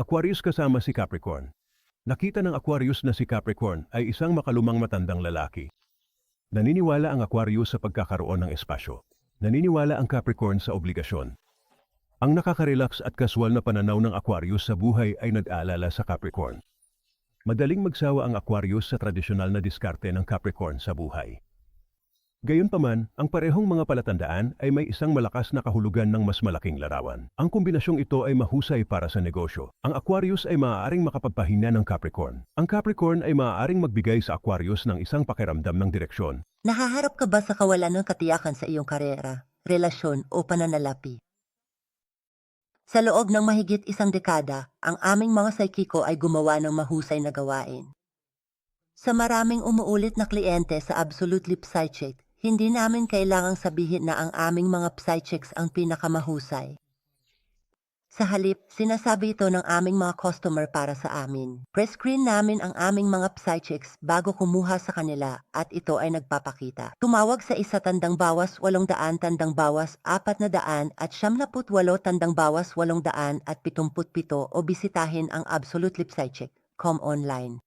Aquarius kasama si Capricorn. Nakita ng Aquarius na si Capricorn ay isang makalumang matandang lalaki. Naniniwala ang Aquarius sa pagkakaroon ng espasyo. Naniniwala ang Capricorn sa obligasyon. Ang nakaka-relax at kaswal na pananaw ng Aquarius sa buhay ay nag-aalala sa Capricorn. Madaling magsawa ang Aquarius sa tradisyonal na diskarte ng Capricorn sa buhay. Gayunpaman, ang parehong mga palatandaan ay may isang malakas na kahulugan ng mas malaking larawan. Ang kombinasyong ito ay mahusay para sa negosyo. Ang Aquarius ay maaaring makapagpahina ng Capricorn. Ang Capricorn ay maaaring magbigay sa Aquarius ng isang pakiramdam ng direksyon. Nahaharap ka ba sa kawalan ng katiyakan sa iyong karera, relasyon o pananalapi? Sa loob ng mahigit isang dekada, ang aming mga saikiko ay gumawa ng mahusay na gawain. Sa maraming umuulit na kliyente sa Absolutely Psychic, hindi namin kailangang sabihin na ang aming mga psychics ang pinakamahusay. Sa halip, sinasabi ito ng aming mga customer para sa amin. Prescreen namin ang aming mga psychics bago kumuha sa kanila at ito ay nagpapakita. Tumawag sa isa tandang bawas walong daan tandang bawas apat na daan at siyamnaput walo tandang bawas walong daan at pitumput pito o bisitahin ang Absolute Lip Psychic online.